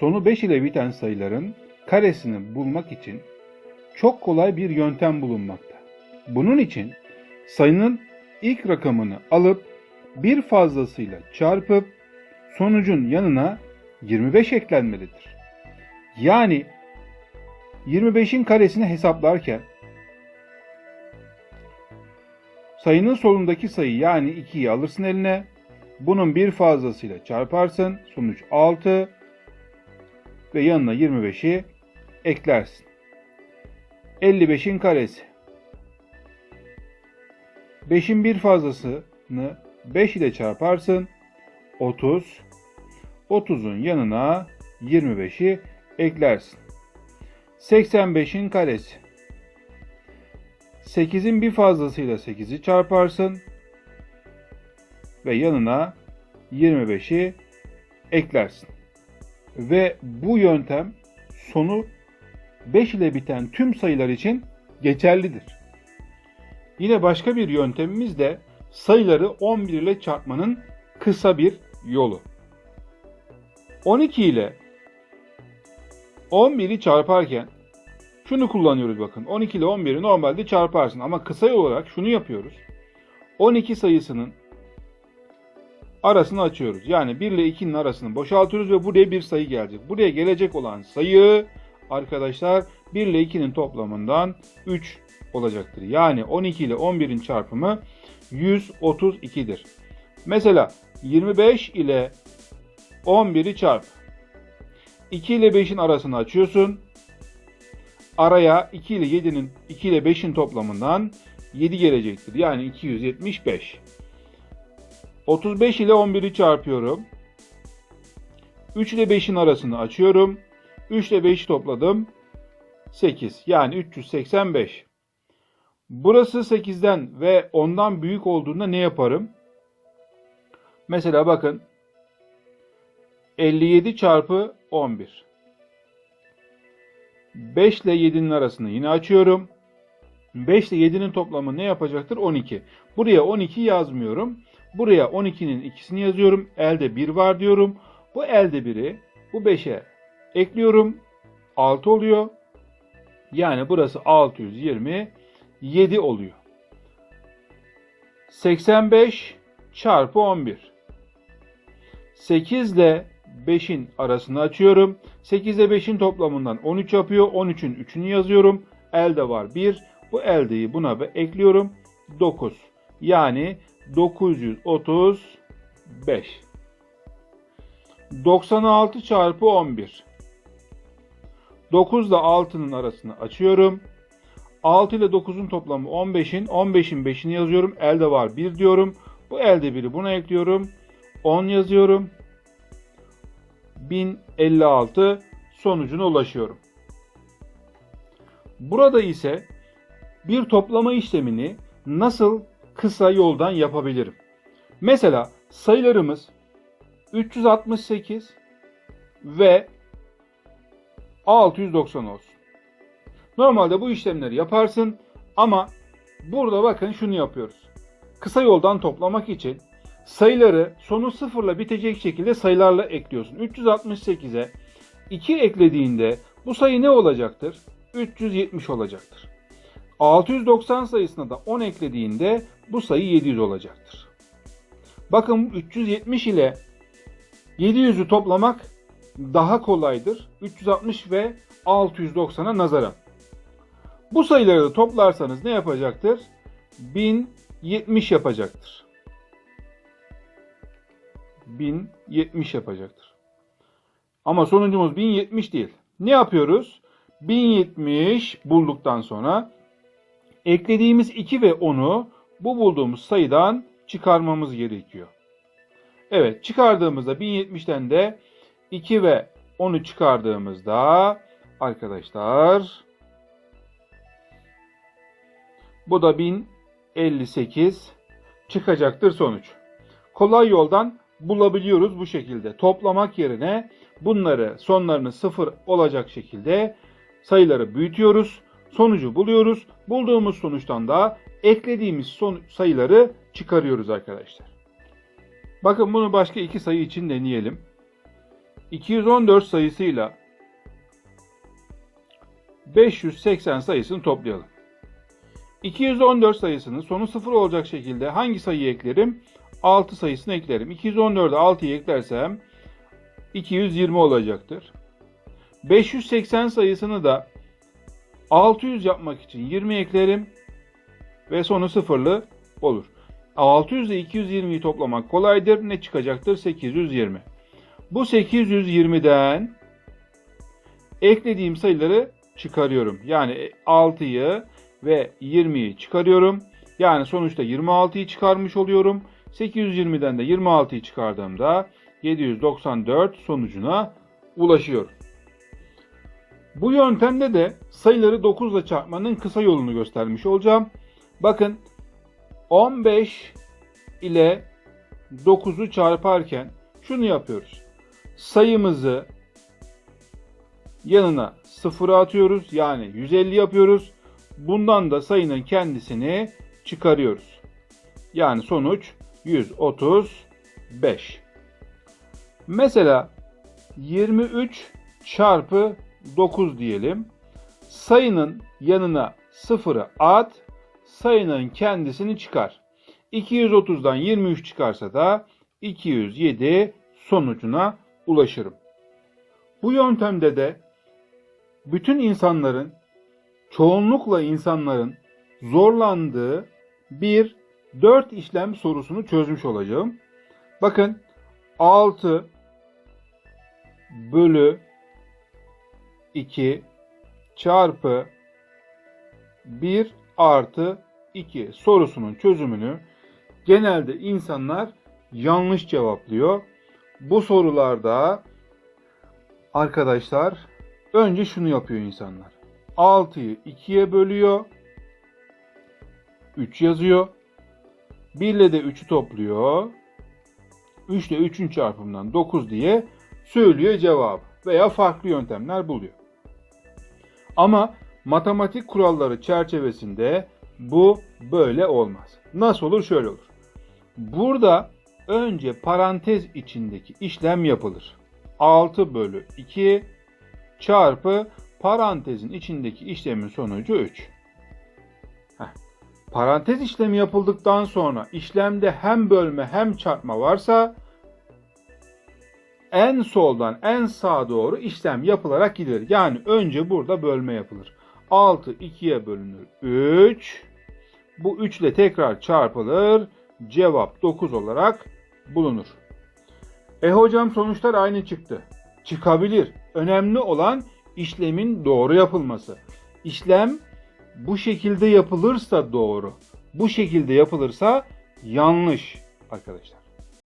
sonu 5 ile biten sayıların karesini bulmak için çok kolay bir yöntem bulunmakta. Bunun için sayının ilk rakamını alıp bir fazlasıyla çarpıp sonucun yanına 25 eklenmelidir. Yani 25'in karesini hesaplarken sayının solundaki sayı yani 2'yi alırsın eline. Bunun bir fazlasıyla çarparsın. Sonuç 6 ve yanına 25'i eklersin. 55'in karesi. 5'in bir fazlasını 5 ile çarparsın. 30. 30'un yanına 25'i eklersin. 85'in karesi. 8'in bir fazlasıyla 8'i çarparsın ve yanına 25'i eklersin. Ve bu yöntem sonu 5 ile biten tüm sayılar için geçerlidir. Yine başka bir yöntemimiz de sayıları 11 ile çarpmanın kısa bir yolu. 12 ile 11'i çarparken şunu kullanıyoruz bakın. 12 ile 11'i normalde çarparsın ama kısa olarak şunu yapıyoruz. 12 sayısının arasını açıyoruz. Yani 1 ile 2'nin arasını boşaltıyoruz ve buraya bir sayı gelecek. Buraya gelecek olan sayı arkadaşlar 1 ile 2'nin toplamından 3 olacaktır. Yani 12 ile 11'in çarpımı 132'dir. Mesela 25 ile 11'i çarp. 2 ile 5'in arasını açıyorsun. Araya 2 ile 7'nin 2 ile 5'in toplamından 7 gelecektir. Yani 275. 35 ile 11'i çarpıyorum. 3 ile 5'in arasını açıyorum. 3 ile 5'i topladım. 8 yani 385. Burası 8'den ve 10'dan büyük olduğunda ne yaparım? Mesela bakın 57 çarpı 11. 5 ile 7'nin arasını yine açıyorum. 5 ile 7'nin toplamı ne yapacaktır? 12. Buraya 12 yazmıyorum. Buraya 12'nin ikisini yazıyorum. Elde 1 var diyorum. Bu elde 1'i bu 5'e ekliyorum. 6 oluyor. Yani burası 627 oluyor. 85 çarpı 11. 8 ile 5'in arasını açıyorum. 8 ile 5'in toplamından 13 yapıyor. 13'ün 3'ünü yazıyorum. Elde var 1. Bu eldeyi buna ekliyorum. 9. Yani 935. 96 çarpı 11. 9 ile 6'nın arasını açıyorum. 6 ile 9'un toplamı 15'in. 15'in 5'ini yazıyorum. Elde var 1 diyorum. Bu elde 1'i buna ekliyorum. 10 yazıyorum. 1056 sonucuna ulaşıyorum. Burada ise bir toplama işlemini nasıl kısa yoldan yapabilirim? Mesela sayılarımız 368 ve 690 olsun. Normalde bu işlemleri yaparsın ama burada bakın şunu yapıyoruz. Kısa yoldan toplamak için sayıları sonu sıfırla bitecek şekilde sayılarla ekliyorsun. 368'e 2 eklediğinde bu sayı ne olacaktır? 370 olacaktır. 690 sayısına da 10 eklediğinde bu sayı 700 olacaktır. Bakın 370 ile 700'ü toplamak daha kolaydır. 360 ve 690'a nazaran. Bu sayıları da toplarsanız ne yapacaktır? 1070 yapacaktır. 1070 yapacaktır. Ama sonucumuz 1070 değil. Ne yapıyoruz? 1070 bulduktan sonra eklediğimiz 2 ve 10'u bu bulduğumuz sayıdan çıkarmamız gerekiyor. Evet çıkardığımızda 1070'ten de 2 ve 10'u çıkardığımızda arkadaşlar bu da 1058 çıkacaktır sonuç. Kolay yoldan bulabiliyoruz bu şekilde. Toplamak yerine bunları sonlarını sıfır olacak şekilde sayıları büyütüyoruz. Sonucu buluyoruz. Bulduğumuz sonuçtan da eklediğimiz son sayıları çıkarıyoruz arkadaşlar. Bakın bunu başka iki sayı için deneyelim. 214 sayısıyla 580 sayısını toplayalım. 214 sayısının sonu 0 olacak şekilde hangi sayıyı eklerim? 6 sayısını eklerim. 214'e 6'yı eklersem 220 olacaktır. 580 sayısını da 600 yapmak için 20 eklerim ve sonu sıfırlı olur. 600 ile 220'yi toplamak kolaydır. Ne çıkacaktır? 820. Bu 820'den eklediğim sayıları çıkarıyorum. Yani 6'yı ve 20'yi çıkarıyorum. Yani sonuçta 26'yı çıkarmış oluyorum. 820'den de 26'yı çıkardığımda 794 sonucuna ulaşıyorum. Bu yöntemde de sayıları 9 ile çarpmanın kısa yolunu göstermiş olacağım. Bakın 15 ile 9'u çarparken şunu yapıyoruz. Sayımızı yanına 0 atıyoruz. Yani 150 yapıyoruz. Bundan da sayının kendisini çıkarıyoruz. Yani sonuç 135. Mesela 23 çarpı 9 diyelim. Sayının yanına 0'ı at, sayının kendisini çıkar. 230'dan 23 çıkarsa da 207 sonucuna ulaşırım. Bu yöntemde de bütün insanların, çoğunlukla insanların zorlandığı bir 4 işlem sorusunu çözmüş olacağım. Bakın 6 bölü 2 çarpı 1 artı 2 sorusunun çözümünü genelde insanlar yanlış cevaplıyor. Bu sorularda arkadaşlar önce şunu yapıyor insanlar. 6'yı 2'ye bölüyor. 3 yazıyor. 1 ile de 3'ü topluyor. 3 ile 3'ün çarpımından 9 diye söylüyor cevabı veya farklı yöntemler buluyor. Ama matematik kuralları çerçevesinde bu böyle olmaz. Nasıl olur? Şöyle olur. Burada önce parantez içindeki işlem yapılır. 6 bölü 2 çarpı parantezin içindeki işlemin sonucu 3. Heh. Parantez işlemi yapıldıktan sonra işlemde hem bölme hem çarpma varsa en soldan en sağa doğru işlem yapılarak gidilir. Yani önce burada bölme yapılır. 6 2'ye bölünür 3. Bu 3 ile tekrar çarpılır. Cevap 9 olarak bulunur. E hocam sonuçlar aynı çıktı. Çıkabilir. Önemli olan işlemin doğru yapılması. İşlem bu şekilde yapılırsa doğru. Bu şekilde yapılırsa yanlış arkadaşlar.